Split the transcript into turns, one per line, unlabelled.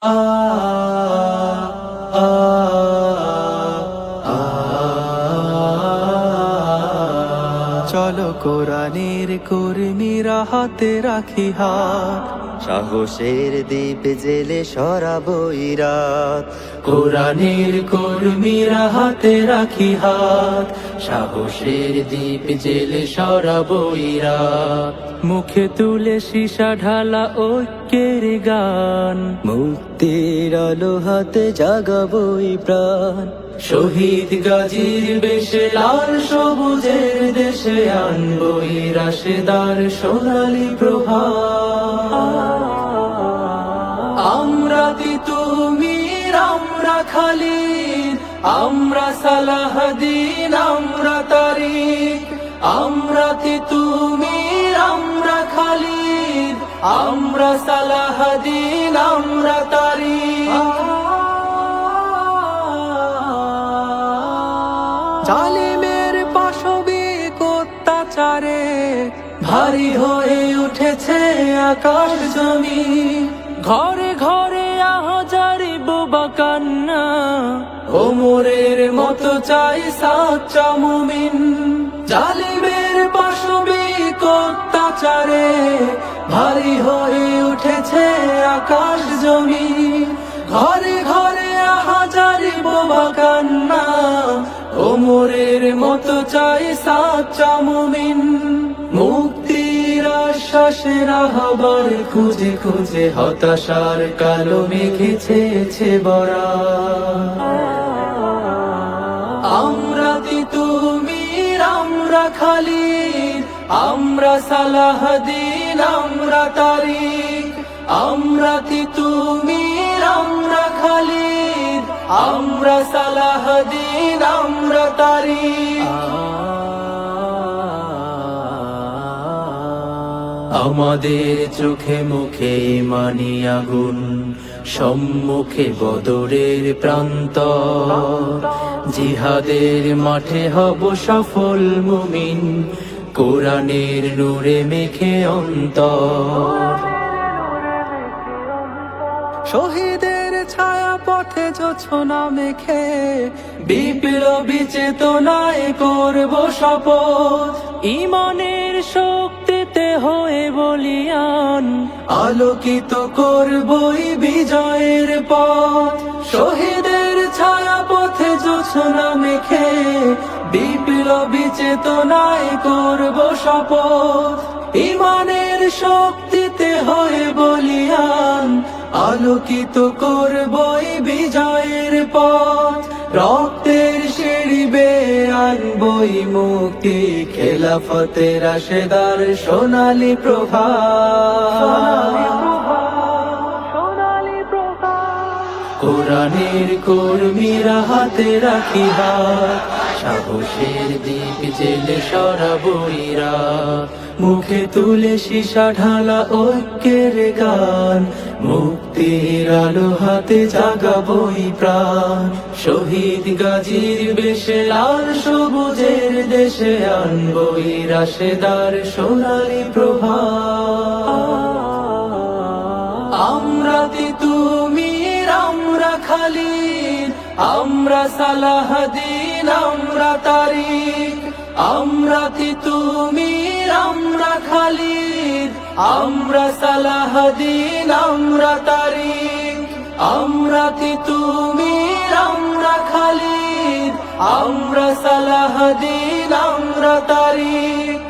Ah. চলো কোরআনের কর্মীরা হাতে রাখি হাত।
সাহসের দ্বীপ জেলে সরাবো ইরাত।
কোরআনের কর্মীরা হাতে রাখি হাত। সাহসের দ্বীপ জেলে সরাবো ইরাত। মুখে তুলে সীসা ঢালা ঐক্যের গান।
মুক্তির আলো হাতে জাগাবই প্রাণ।
শহীদ গাজীর বেশে লাল সবুজের দেশে আনব রাশেদার সোনালি প্রভা। আমরা তুমি আমরা খালিদ, আমরা সালাহদিন আমরা তারিক। আমরা তুমি আমরা খালিদ, আমরা সালাহদিন আমরা তারিক। জালিমের পাশবিক অত্যাচারে ভারী হয়ে উঠেছে আকাশ জমি। ঘরে ঘরে আহাজারি বোবা কান্না, ওমরের মতো চাই সাচ্চা মুমিন। জালিমের পাশবিক অত্যাচারে ভারী হয়ে উঠেছে আকাশ জমি। ঘরে ঘরে হাজারি বোবা কান্না ওমরের মতো চাই সাচ্চা মুমিন। মুক্তির আশ্বাসের আহ্বান খুঁজে খুঁজে হতাশার কালো মেঘেছে বরা। আমরা তুমি, আমরা খালিদ, আমরা সালাহদিন আমরা তারিক আমরা তুমি আমরা সালাহদিন আমরা তারিক আমাদের চোখে মুখে মানি আগুন, সম্মুখে বদরের প্রান্ত। জিহাদের মাঠে হব সফল মুমিন, কোরআনের নূরে মেখে অন্তর। শহীদের ছায়া পথে যোছনা মেখে, বিপ্লবী চেতনায় করব শপথ। ইমানের শক্তিতে হয়ে বলিয়ান, আলোকিত করবই বিজয়ের পথ। শহীদের ছায়া পথে যোছনা মেখে, বিপ্লবী চেতনায় করব শপথ। ইমানের শক্তিতে হয়ে বলিয়ান আলোকিত করবই বিজয়ের পথ। রক্তের সিঁড়ি বেয়ে আনবই মুক্তি। খেলাফতের রাশেদার সোনালি প্রভা। কোরআনের কর্মীরা হাতে রাখি হাত। সাহসের দ্বীপ জেলে সরাবইরা মুখে তুলে সীসা ঢালা ঐক্যের গান। মুক্তির আলো হাতে জাগাবই প্রাণ। শহীদ গাজীর বেশে লাল সবুজের দেশে আনবই রাশেদার সোনালি প্রভা আমরা তুমি আমরা খালি আমরা সালাহদিন আমরা তারিক আমরা তুমি, আমরা খালিদ। আমরা সালাহদিন আমরা তারিক আমরা তুমি, আমরা খালিদ। আমরা সালাহদিন আমরা তারিক